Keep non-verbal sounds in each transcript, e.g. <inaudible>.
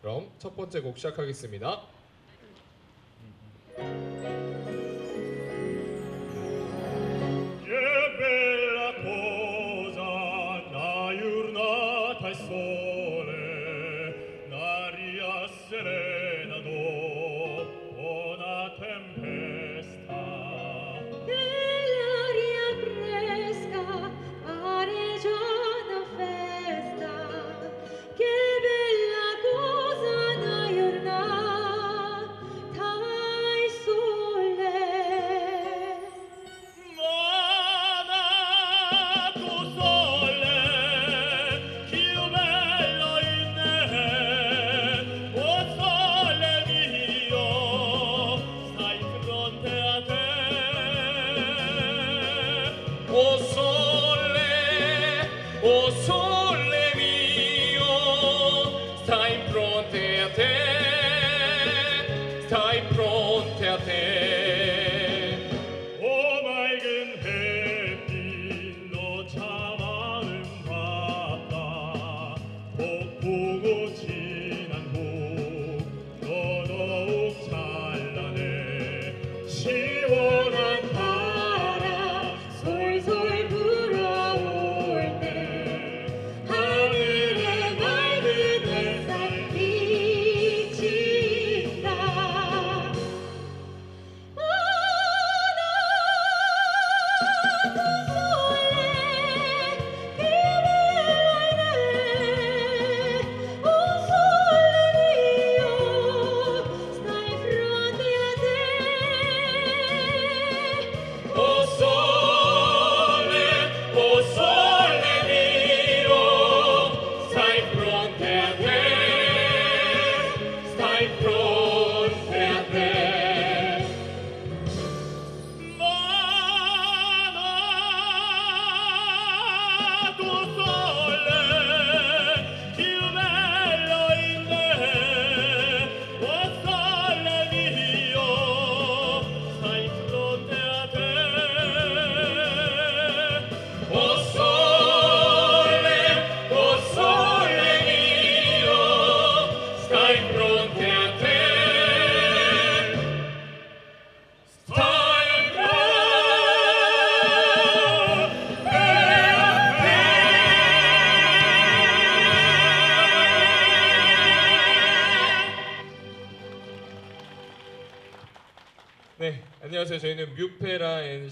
그럼 첫 번째 곡 시작하겠습니다.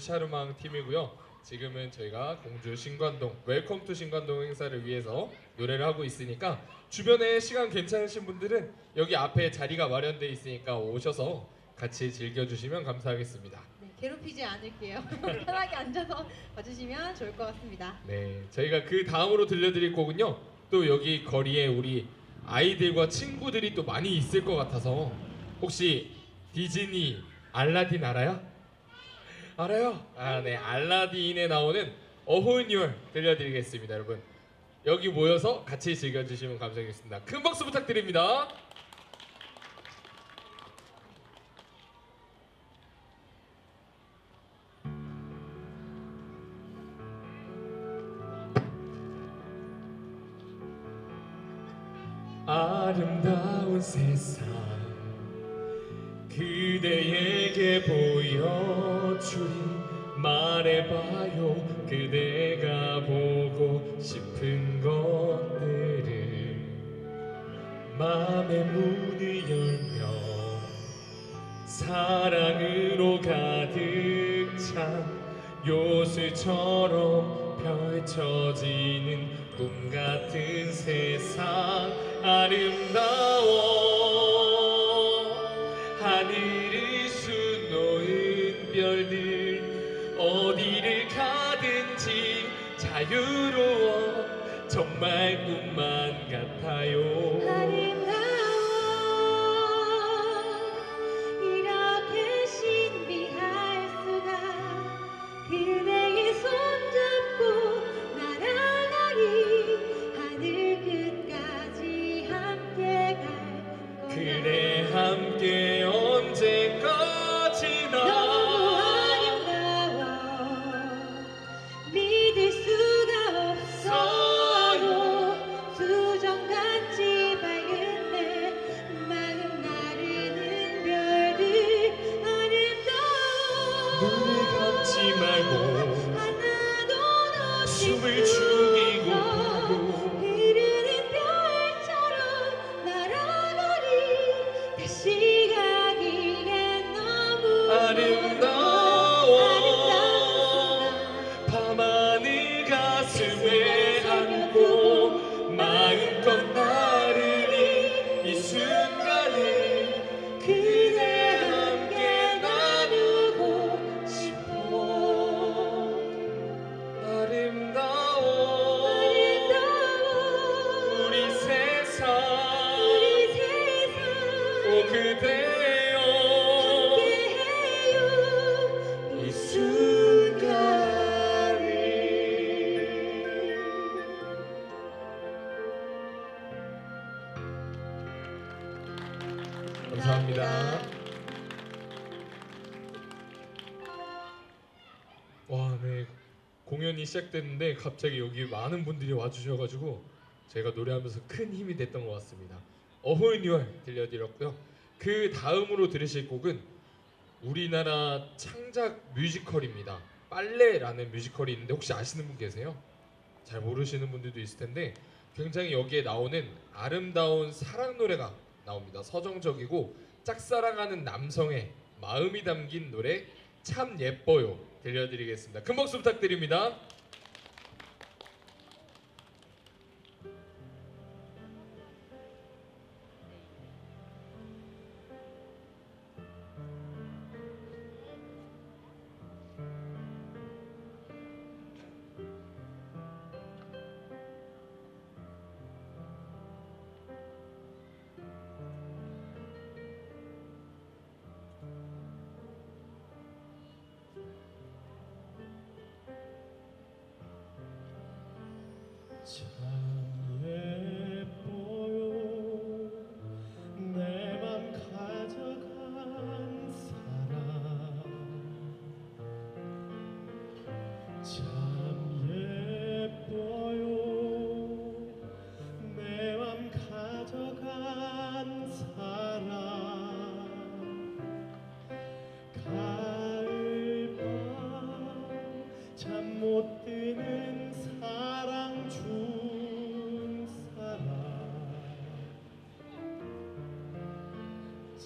샤르망 팀이고요. 지금은 저희가 공주 신관동 웰컴 투 신관동 행사를 위해서 노래를 하고 있으니까 주변에 시간 괜찮으신 분들은 여기 앞에 자리가 마련돼 있으니까 오셔서 같이 즐겨주시면 감사하겠습니다. 네, 괴롭히지 않을게요. <laughs> 편하게 앉아서 봐주시면 좋을 것 같습니다. 네, 저희가 그 다음으로 들려드릴 곡은요. 또 여기 거리에 우리 아이들과 친구들이 또 많이 있을 것 같아서 혹시 디즈니 알라딘 알아요? 알아요? 아, 네, 알라딘에 나오는 어혼율 들려드리겠습니다, 여러분. 여기 모여서 같이 즐겨주시면 감사하겠습니다. 큰 박수 부탁드립니다. 아름다운 세상 그대에게 보여 주리 말해봐요. 그대가 보고 싶은 것들을. 마음의 문을 열며 사랑으로 가득 찬 요술처럼 펼쳐지는 꿈 같은 세상 아름다워 정말 꿈 시작됐는데 갑자기 여기 많은 분들이 와주셔가지고 제가 노래하면서 큰 힘이 됐던 것 같습니다. 어호이뉴얼 들려드렸고요. 그 다음으로 들으실 곡은 우리나라 창작 뮤지컬입니다. 빨래라는 뮤지컬이 있는데 혹시 아시는 분 계세요? 잘 모르시는 분들도 있을 텐데 굉장히 여기에 나오는 아름다운 사랑 노래가 나옵니다. 서정적이고 짝사랑하는 남성의 마음이 담긴 노래 참 예뻐요 들려드리겠습니다. 큰 박수 부탁드립니다.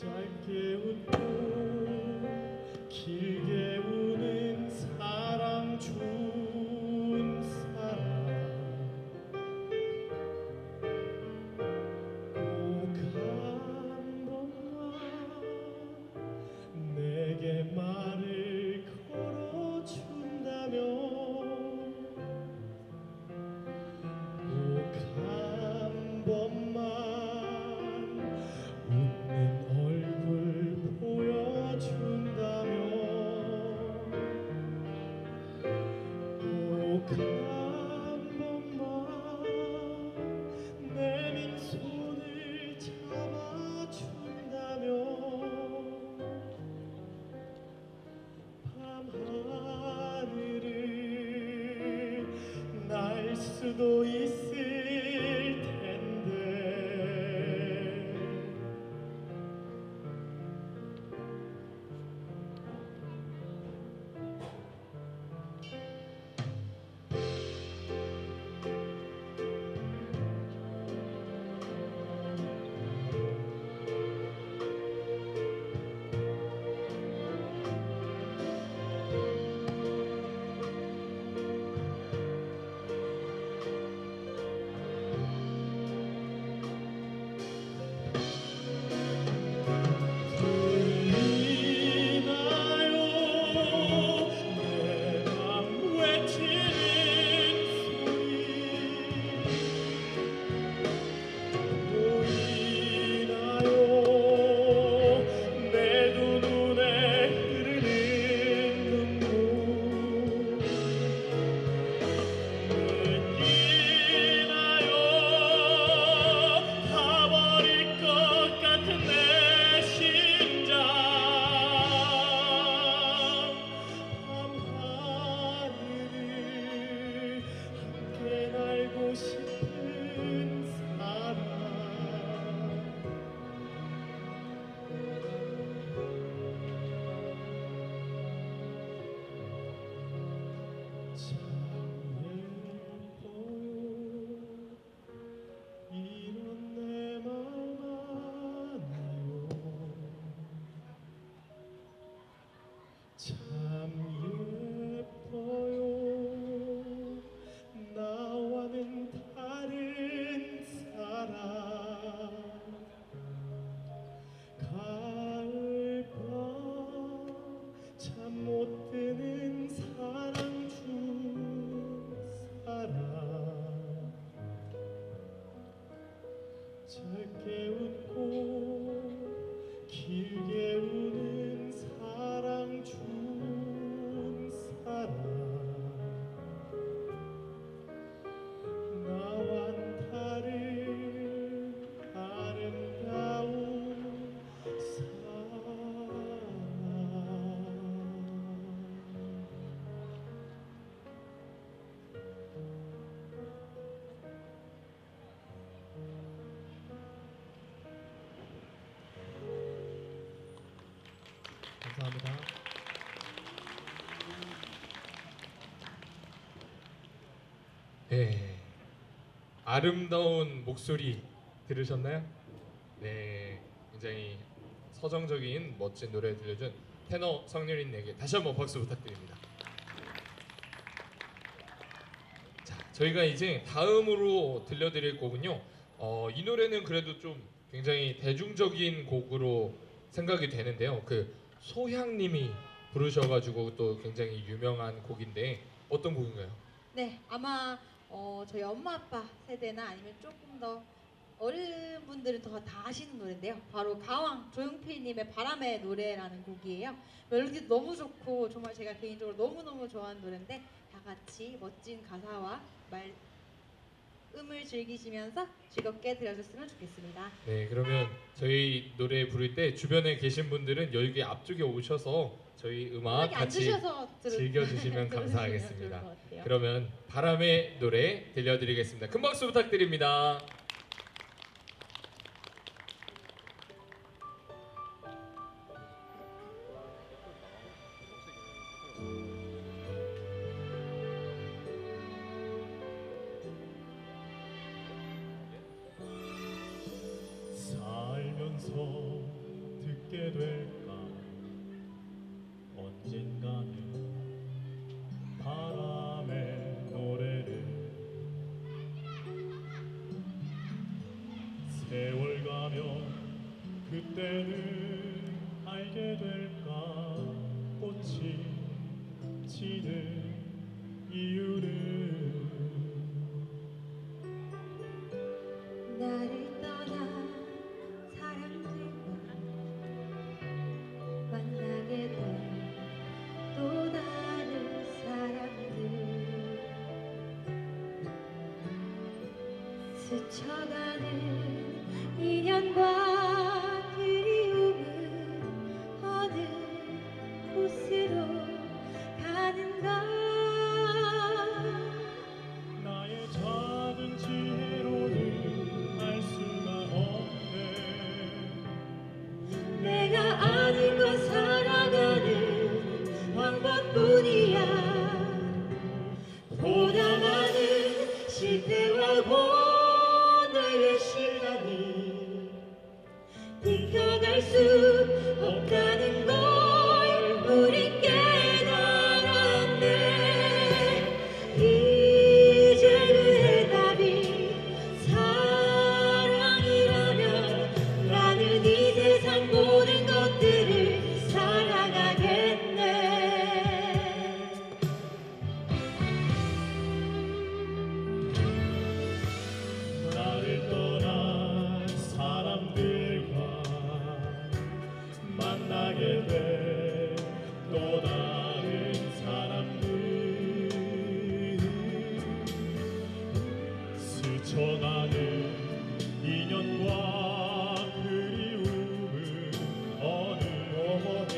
짧게 웃고 길게 우는 사랑 준 날수 It's 감사합니다. 네. 아름다운 목소리 들으셨나요? 네. 굉장히 서정적인 멋진 노래 들려준 테너 성윤이에게 다시 한번 박수 부탁드립니다. 자, 저희가 이제 다음으로 들려드릴 곡은요. 어, 이 노래는 그래도 좀 굉장히 대중적인 곡으로 생각이 되는데요. 그 소향님이 부르셔가지고 또 굉장히 유명한 곡인데 어떤 곡인가요? 네, 아마 어, 저희 엄마 아빠 세대나 아니면 조금 더 어른 분들은 더 다 아시는 노래인데요. 바로 가왕 조용필님의 바람의 노래라는 곡이에요. 멜로디도 너무 좋고 정말 제가 개인적으로 너무 너무 좋아하는 노래인데 다 같이 멋진 가사와 말 음을 즐기시면서 즐겁게 들어줬으면 좋겠습니다. 네, 그러면 저희 노래 부를 때 주변에 계신 분들은 여기 앞쪽에 오셔서 저희 음악 편하게 같이 앉으셔서 즐겨주시면 감사하겠습니다. 좋을 것 같아요. 그러면 바람의 노래 들려드리겠습니다. 큰 박수 부탁드립니다. 스쳐가는 이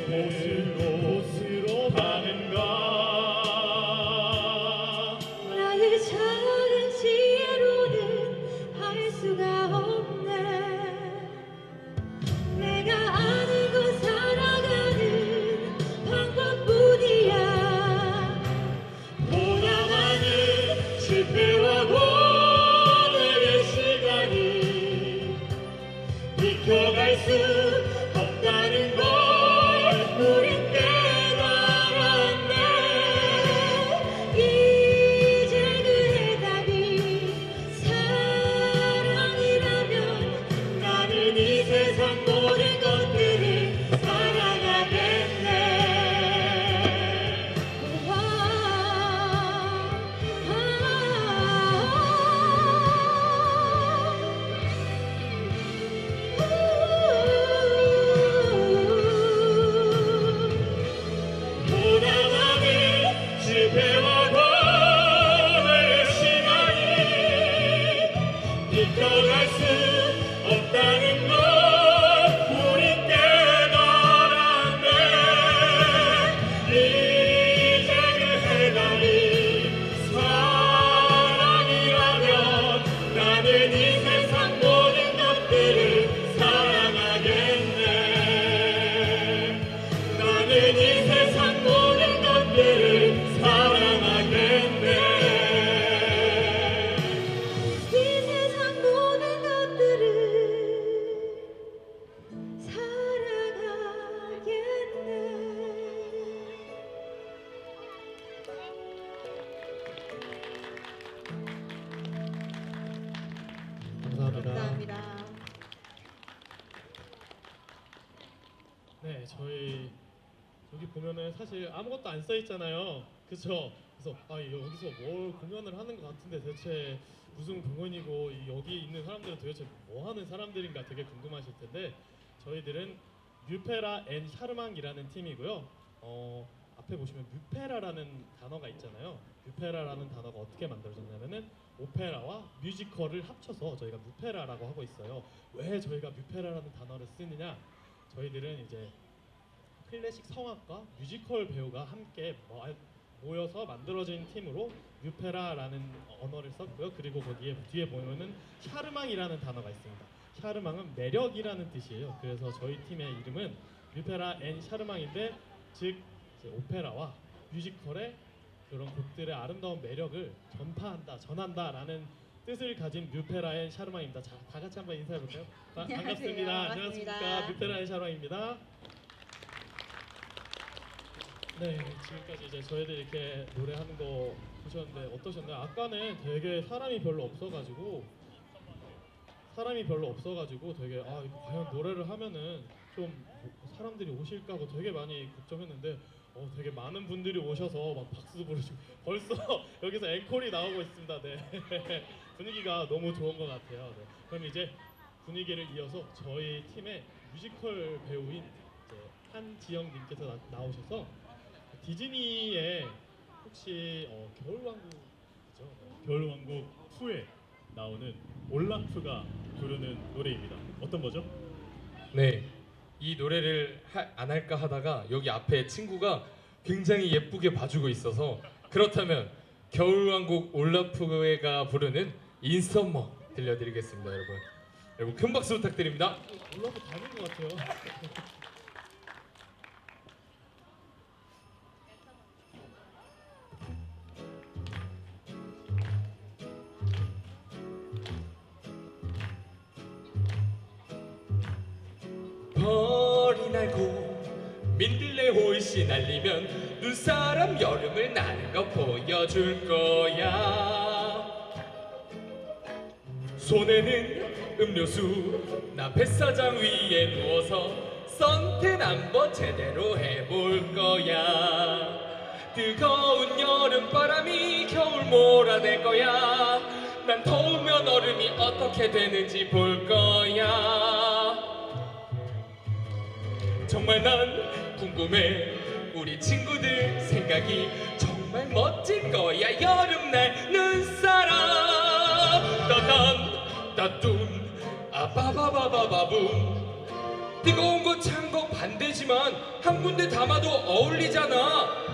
어 그렇죠? 그래서 아 여기서 뭘 공연을 하는 것 같은데 대체 무슨 공연이고 이 여기 있는 사람들은 도대체 뭐 하는 사람들인가 되게 궁금하실 텐데 저희들은 뮤페라 앤 샤르망이라는 팀이고요. 어, 앞에 보시면 뮤페라라는 단어가 있잖아요. 뮤페라라는 단어가 어떻게 만들어졌냐면은 오페라와 뮤지컬을 합쳐서 저희가 뮤페라라고 하고 있어요. 왜 저희가 뮤페라라는 단어를 쓰느냐? 저희들은 이제 클래식 성악과 뮤지컬 배우가 함께 모- 모여서 만들어진 팀으로 뮤페라라는 언어를 썼고요. 그리고 거기에 뒤에 보면은 샤르망이라는 단어가 있습니다. 샤르망은 매력이라는 뜻이에요. 그래서 저희 팀의 이름은 뮤페라 앤 샤르망인데 즉 오페라와 뮤지컬의 그런 곡들의 아름다운 매력을 전파한다, 전한다라는 뜻을 가진 뮤페라 앤 샤르망입니다. 자, 다 같이 한번 인사해 볼까요? <laughs> 반갑습니다. 반갑습니다. 안녕하십니까? 뮤페라 앤 샤르망입니다. 네, 지금까지 이제 저희들 이렇게 노래하는 거 보셨는데 어떠셨나요? 아까는 되게 사람이 별로 없어가지고 사람이 별로 없어가지고 되게 아 이거 과연 노래를 하면은 좀 사람들이 오실까 하고 되게 많이 걱정했는데 어 되게 많은 분들이 오셔서 막 박수도 부르시고 <laughs> 벌써 여기서 앵콜이 나오고 있습니다. 네 <laughs> 분위기가 너무 좋은 것 같아요. 네. 그럼 이제 분위기를 이어서 저희 팀의 뮤지컬 배우인 이제 한지영님께서 나, 나오셔서 디즈니의 혹시 어, 겨울왕국이죠? 네. 겨울왕국 2에 나오는 올라프가 부르는 노래입니다. 어떤 거죠? 네, 이 노래를 안 할까 하다가 여기 앞에 친구가 굉장히 예쁘게 봐주고 있어서 그렇다면 겨울왕국 올라프가 부르는 인썸머 들려드리겠습니다, 여러분. 여러분 큰 박수 부탁드립니다. 올라프 닮은 것 같아요. <laughs> 홀씨 날리면 눈사람 여름을 나는 거 보여줄 거야. 손에는 음료수 나 뱃사장 위에 누워서 선텐 한번 제대로 해볼 거야. 뜨거운 여름바람이 겨울 몰아낼 거야. 난 더우면 얼음이 어떻게 되는지 볼 거야 정말 난 궁금해. 우리 친구들 생각이 정말 멋질 거야. 여름날 눈사람. 따단 따뚱 아바바바바바붐. 뜨거운 거 찬 거 반대지만 한 군데 담아도 어울리잖아.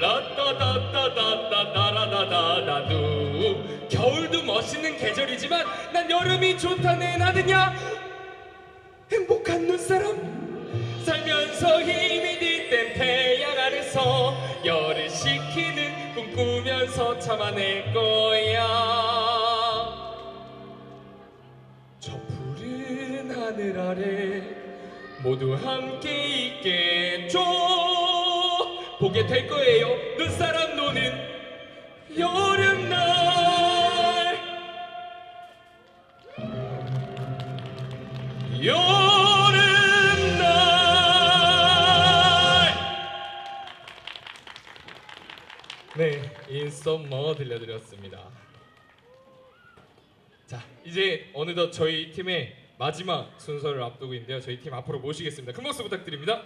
라따다따다따다라다다다두. 겨울도 멋있는 계절이지만 난 여름이 좋다네. 나느냐 행복한 눈사람 살면서 힘이 뒷땐 태양 아래서 열을 식히는 꿈꾸면서 참아낼 거야. 저 푸른 하늘 아래 모두 함께 있겠죠? 보게 될 거예요. 눈사람 노는 여름 썸머 들려드렸습니다. 자 이제 어느덧 저희 팀의 마지막 순서를 앞두고 있는데요. 저희 팀 앞으로 모시겠습니다. 큰 박수 부탁드립니다.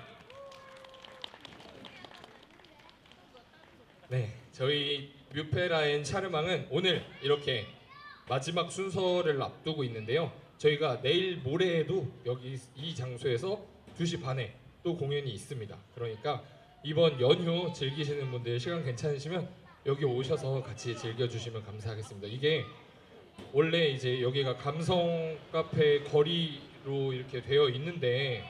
네 저희 뮤페라엔 샤르망은 오늘 이렇게 마지막 순서를 앞두고 있는데요. 저희가 내일 모레에도 여기 이 장소에서 2시 반에 또 공연이 있습니다. 그러니까 이번 연휴 즐기시는 분들 시간 괜찮으시면 여기 오셔서 같이 즐겨주시면 감사하겠습니다 이게 원래 이제 여기가 감성 카페 거리로 이렇게 되어 있는데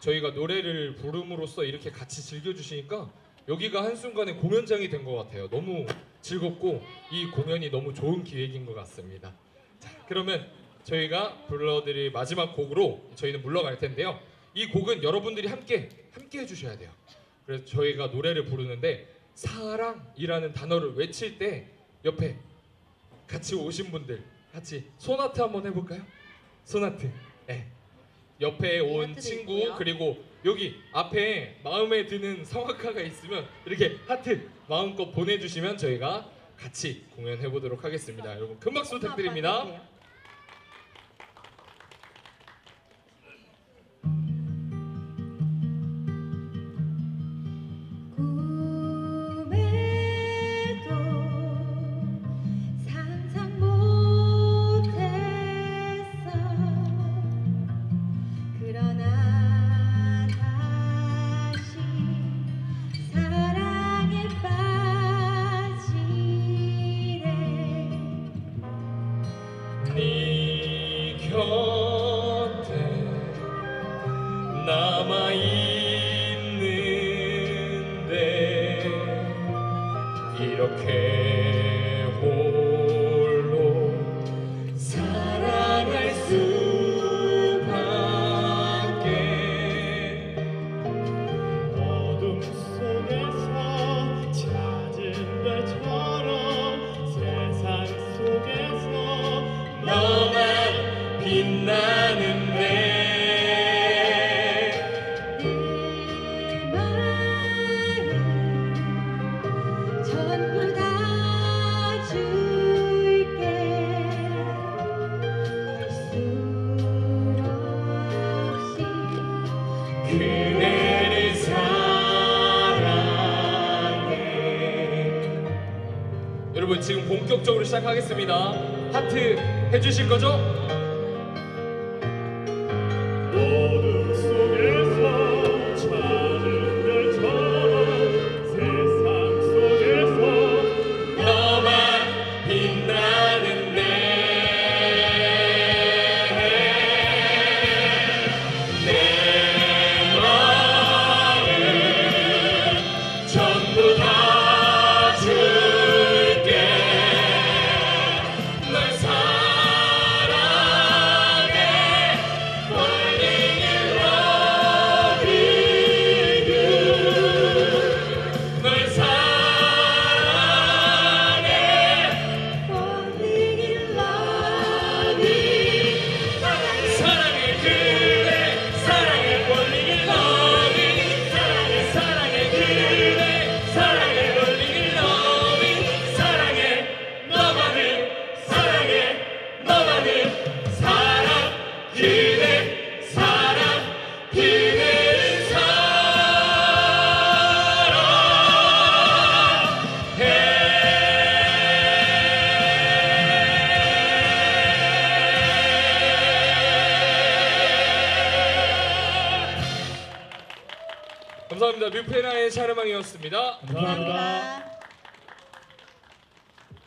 저희가 노래를 부름으로써 이렇게 같이 즐겨주시니까 여기가 한순간에 공연장이 된 것 같아요. 너무 즐겁고 이 공연이 너무 좋은 기획인 것 같습니다. 자, 그러면 저희가 불러드릴 마지막 곡으로 저희는 물러갈 텐데요. 이 곡은 여러분들이 함께 함께 해주셔야 돼요. 그래서 저희가 노래를 부르는데 사랑이라는 단어를 외칠 때 옆에 같이 오신 분들 같이 소나트 한번 해볼까요? 소나트. 네. 옆에 온 하트도 친구 있고요. 그리고 여기 앞에 마음에 드는 성악가가 있으면 이렇게 하트 마음껏 보내주시면 저희가 같이 공연해 보도록 하겠습니다. 여러분 큰 박수 부탁드립니다. 여러분 지금 본격적으로 시작하겠습니다 하트 해주실 거죠? 샤르망이었습니다. 감사합니다.